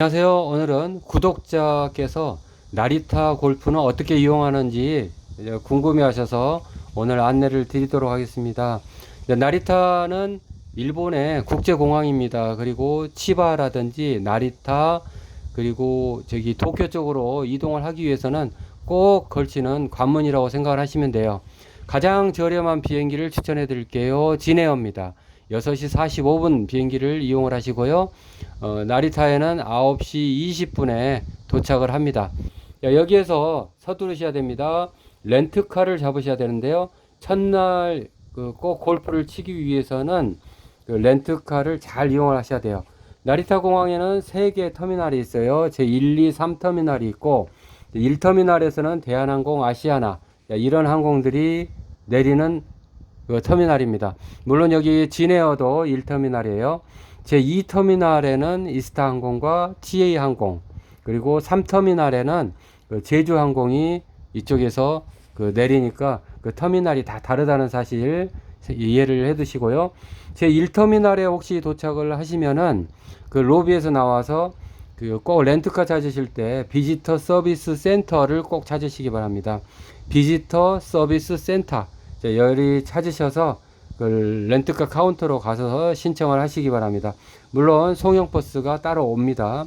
안녕하세요. 오늘은 구독자께서 나리타 골프는 어떻게 이용하는지 궁금해 하셔서 오늘 안내를 드리도록 하겠습니다. 나리타는 일본의 국제공항입니다. 그리고 치바라든지 나리타 그리고 저기 도쿄 쪽으로 이동을 하기 위해서는 꼭 걸치는 관문이라고 생각을 하시면 돼요. 가장 저렴한 비행기를 추천해 드릴게요. 진에어입니다. 6시 45분 비행기를 이용을 하시고요. 어, 나리타에는 9시 20분에 도착을 합니다. 야, 여기에서 서두르셔야 됩니다. 렌트카를 잡으셔야 되는데요. 첫날 그 꼭 골프를 치기 위해서는 그 렌트카를 잘 이용을 하셔야 돼요. 나리타 공항에는 3개 터미널이 있어요. 제 1, 2, 3 터미널이 있고 1터미널에서는 대한항공, 아시아나 야, 이런 항공들이 내리는 그 터미널입니다. 물론 여기 진에어도 1터미널이에요. 제 2터미널에는 이스타항공과 TA항공 그리고 3터미널에는 그 제주항공이 이쪽에서 그 내리니까 그 터미널이 다 다르다는 사실 이해를 해 두시고요. 제 1터미널에 혹시 도착을 하시면은 그 로비에서 나와서 그 꼭 렌트카 찾으실 때 비지터 서비스 센터를 꼭 찾으시기 바랍니다. 비지터 서비스 센터 자, 여기 찾으셔서 그 렌트카 카운터로 가서 신청을 하시기 바랍니다. 물론 송영 버스가 따로 옵니다.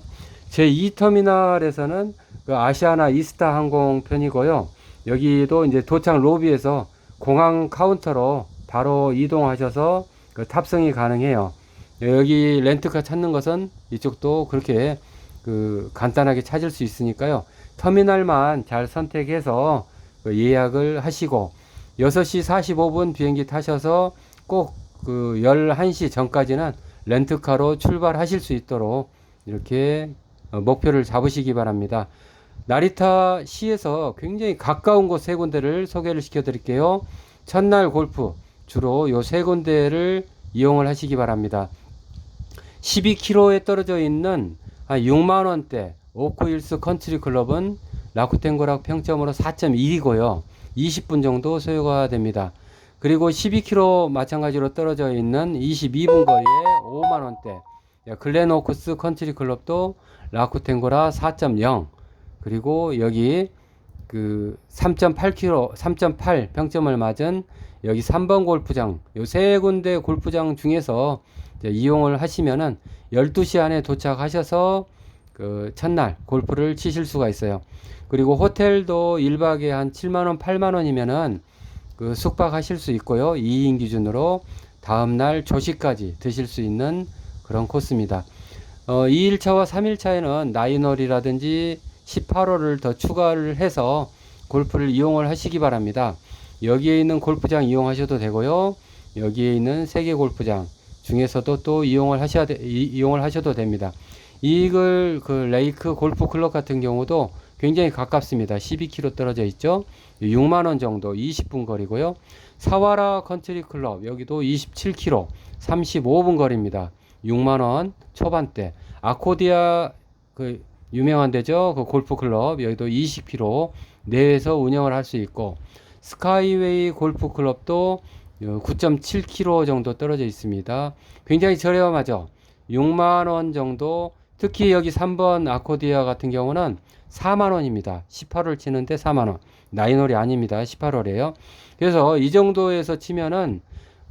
제 2터미널에서는 그 아시아나 이스타 항공 편이고요. 여기도 이제 도착 로비에서 공항 카운터로 바로 이동하셔서 그 탑승이 가능해요. 여기 렌트카 찾는 것은 이쪽도 그렇게 그 간단하게 찾을 수 있으니까요. 터미널만 잘 선택해서 그 예약을 하시고 6시 45분 비행기 타셔서 꼭그 11시 전까지는 렌트카로 출발하실 수 있도록 이렇게 어, 목표를 잡으시기 바랍니다. 나리타 시에서 굉장히 가까운 곳 세 군데를 소개를 시켜 드릴게요. 첫날 골프 주로 요 세 군데를 이용을 하시기 바랍니다. 12km에 떨어져 있는 한 6만 원대 오크힐스 컨트리 클럽은 라쿠텐 고락 평점으로 4.1이고요. 20분 정도 소요가 됩니다. 그리고 12km 마찬가지로 떨어져 있는 22분 거리에 5만 원대 글렌오크스 컨트리 클럽도 라쿠텐고라 4.0 그리고 여기 그 3.8km 3.8 평점을 맞은 여기 3번 골프장 요 세 군데 골프장 중에서 이용을 하시면은 12시 안에 도착하셔서 그 첫날 골프를 치실 수가 있어요. 그리고 호텔도 1박에 한 7만 원, 8만 원이면은 그 숙박하실 수 있고요. 2인 기준으로 다음 날 조식까지 드실 수 있는 그런 코스입니다. 어, 2일차와 3일차에는 나인홀이라든지 18홀을 더 추가를 해서 골프를 이용을 하시기 바랍니다. 여기에 있는 골프장 이용하셔도 되고요. 여기에 있는 세계 골프장 중에서도 또 이용을 하셔야 되, 이 용을 하셔도 됩니다. 이글 그 레이크 골프 클럽 같은 경우도 굉장히 가깝습니다. 12km 떨어져 있죠. 6만 원 정도 20분 거리고요. 사와라 컨트리 클럽 여기도 27km 35분 거리입니다. 6만 원 초반대. 아코디아 그 유명한 데죠. 그 골프 클럽 여기도 20km 내에서 운영을 할 수 있고 스카이웨이 골프 클럽도 9.7km 정도 떨어져 있습니다. 굉장히 저렴하죠. 6만 원 정도 특히 여기 3번 아코디아 같은 경우는 4만원입니다. 18홀 치는데 4만원. 나인홀이 아닙니다. 18홀이에요. 그래서 이 정도에서 치면은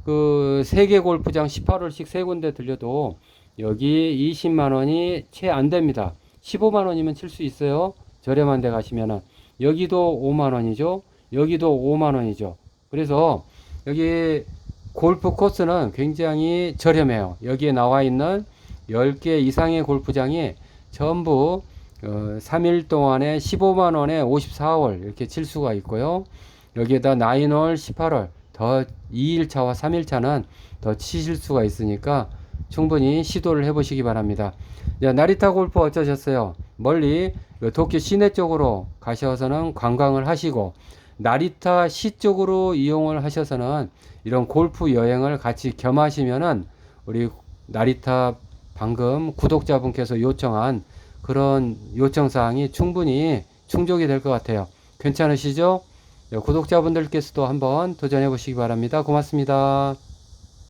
그 세계 골프장 18홀씩 세 군데 들려도 여기 20만원이 채 안 됩니다. 15만원이면 칠 수 있어요. 저렴한 데 가시면은. 여기도 5만원이죠. 여기도 5만원이죠. 그래서 여기 골프 코스는 굉장히 저렴해요. 여기에 나와 있는 10개 이상의 골프장이 전부 어, 3일 동안에 15만 원에 54월 이렇게 칠 수가 있고요. 여기에다 9월, 18월 더 2일차와 3일차는 더 치실 수가 있으니까 충분히 시도를 해보시기 바랍니다. 자, 나리타 골프 어쩌셨어요? 멀리 도쿄 시내 쪽으로 가셔서는 관광을 하시고 나리타 시 쪽으로 이용을 하셔서는 이런 골프 여행을 같이 겸하시면은 우리 나리타 방금 구독자분께서 요청한 그런 요청사항이 충분히 충족이 될 것 같아요. 괜찮으시죠? 네, 구독자분들께서도 한번 도전해 보시기 바랍니다. 고맙습니다.